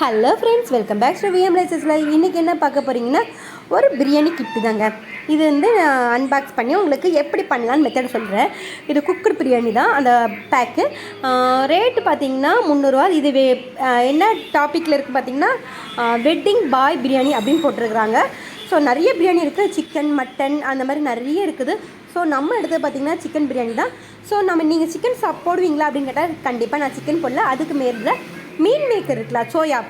Hello friends welcome back Sri VM lysis இன்றைக்கி என்ன பார்க்க போகிறீங்கன்னா ஒரு பிரியாணி கிட்டு தாங்க. இது வந்து நான் அன்பாக்ஸ் பண்ணி உங்களுக்கு எப்படி பண்ணலான்னு மெத்தட் சொல்கிறேன் இது குக்கர் பிரியாணி தான். அந்த பேக்கு ரேட்டு பார்த்தீங்கன்னா முந்நூறுரூவா இது வே- என்ன டாப்பிக்கில் இருக்குது பார்த்தீங்கன்னா வெட்டிங் பாய் பிரியாணி அப்படின்னு போட்டிருக்கிறாங்க. ஸோ நிறைய பிரியாணி இருக்குது சிக்கன் மட்டன் அந்த மாதிரி நிறைய இருக்குது. ஸோ நம்ம எடுத்தது பார்த்திங்கன்னா சிக்கன் பிரியாணி தான். ஸோ நம்ம நீங்கள் சிக்கன் சாப் போடுவீங்களா அப்படின்னு கேட்டால் கண்டிப்பாக நான் சிக்கன் போடல. அதுக்கு மேலே மீன் மேக்கர் இருக்குல்ல சோயா.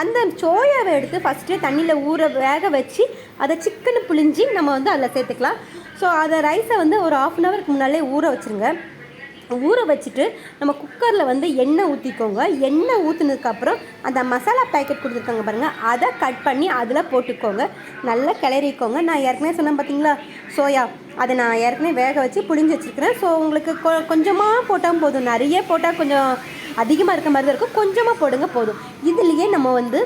அந்த சோயாவை எடுத்து ஃபஸ்ட்டு தண்ணியில் ஊற வேக வச்சு அதை சிக்கனை புழிஞ்சி நம்ம வந்து அதில் சேர்த்துக்கலாம். ஸோ அதை ரைஸை வந்து ஒரு ஆஃப் அன் ஹவருக்கு முன்னாலே ஊற வச்சுருங்க. ஊற வச்சுட்டு நம்ம குக்கரில் வந்து எண்ணெய் ஊற்றிக்கோங்க எண்ணெய் ஊற்றுனதுக்கப்புறம் அந்த மசாலா பேக்கெட் கொடுத்துருக்காங்க பாருங்கள் அதை கட் பண்ணி அதில் போட்டுக்கோங்க. நல்லா கிளறிக்கோங்க. நான் ஏற்கனவே சொன்னேன் பார்த்தீங்களா சோயா. அதை நான் ஏற்கனவே வேக வச்சு புளிஞ்சு வச்சுருக்கிறேன். ஸோ உங்களுக்கு கொ கொஞ்சமாக போட்டால் போதும். நிறைய போட்டால் கொஞ்சம் அதிகமாக இருக்க மாதிரி தான் இருக்கும். கொஞ்சமாக போடுங்க போதும். இதுலேயே நம்ம வந்து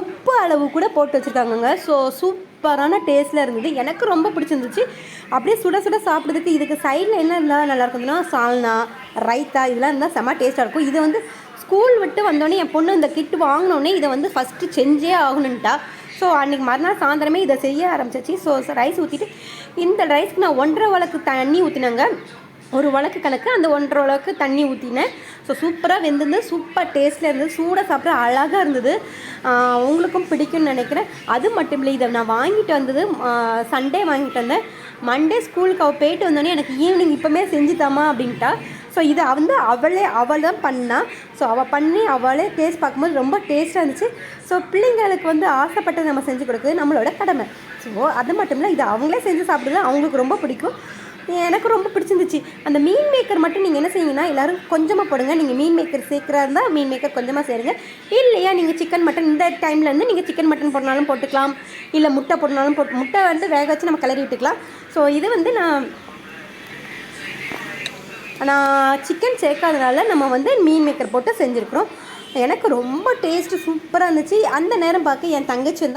உப்பு அளவு கூட போட்டு வச்சுருக்காங்கங்க. ஸோ சூப்பரான டேஸ்ட்டில் இருந்தது. எனக்கு ரொம்ப பிடிச்சிருந்துச்சு. அப்படியே சுட சுட சாப்பிட்றதுக்கு இதுக்கு சைடில் என்ன இருந்தால் நல்லா இருக்குதுன்னா சால்னா ரைத்தா இதெல்லாம் இருந்தால் செம்ம டேஸ்ட்டாக இருக்கும். இது வந்து ஸ்கூல் விட்டு வந்தோடனே என் பொண்ணு இந்த கிட்டு வாங்கினோடனே இதை வந்து ஃபஸ்ட்டு செஞ்சே ஆகணுன்ட்டா ஸோ அன்றைக்கி மறுநாள் சாயந்தரமே இதை செய்ய ஆரம்பிச்சிச்சு. ஸோ ரைஸ் ஊற்றிட்டு இந்த ரைஸ்க்கு நான் ஒன்றரை வழக்கு தண்ணி ஊற்றினாங்க ஒரு வழக்கு கணக்கு அந்த ஒன்றரை வழக்கு தண்ணி ஊற்றினேன் ஸோ சூப்பராக வெந்திருந்து சூப்பர் டேஸ்ட்டில் இருந்தது. சூடாக சாப்பிட அழகாக இருந்தது. உங்களுக்கும் பிடிக்கும்னு நினைக்கிறேன். அது மட்டும் இல்லை இதை நான் வாங்கிட்டு வந்தது சண்டே வாங்கிட்டு வந்தேன். மண்டே ஸ்கூலுக்கு அவள் போயிட்டு வந்தோடனே எனக்கு ஈவினிங் இப்போமே செஞ்சு தாமா அப்படின்ட்டா. ஸோ இதை வந்து அவளே அவள் தான் பண்ணா. ஸோ அவள் பண்ணி அவளே டேஸ்ட் பார்க்கும்போது ரொம்ப டேஸ்ட்டாக இருந்துச்சு. ஸோ பிள்ளைங்களுக்கு வந்து ஆசைப்பட்டது நம்ம செஞ்சு கொடுக்குறது நம்மளோட கடமை. ஸோ அது மட்டும் இல்லை இதை அவங்களே செஞ்சு சாப்பிடுறது அவங்களுக்கு ரொம்ப பிடிக்கும். எனக்கு ரொம்ப பிடிச்சிருந்துச்சு. அந்த மீன் மேக்கர் மட்டும் நீங்கள் என்ன செய்யுங்கன்னா எல்லோரும் கொஞ்சமாக போடுங்க. நீங்கள் மீன் மேக்கர் சேர்க்குறா இருந்தால் மீன் மேக்கர் கொஞ்சமாக சேருங்க. இல்லையா நீங்கள் சிக்கன் மட்டன் இந்த டைமில் இருந்து நீங்கள் சிக்கன் மட்டன் போடனாலும் போட்டுக்கலாம். இல்லை முட்டை போடனாலும் போட்டு முட்டை வந்து வேக வச்சு நம்ம கிளறி விட்டுக்கலாம். ஸோ இது வந்து நான் நான் சிக்கன் சேர்க்காதனால நம்ம வந்து மீன் மேக்கர் போட்டு செஞ்சுருக்குறோம். எனக்கு ரொம்ப டேஸ்ட்டு சூப்பராக இருந்துச்சு. அந்த நேரம் பார்க்க என் தங்கச்சி வந்து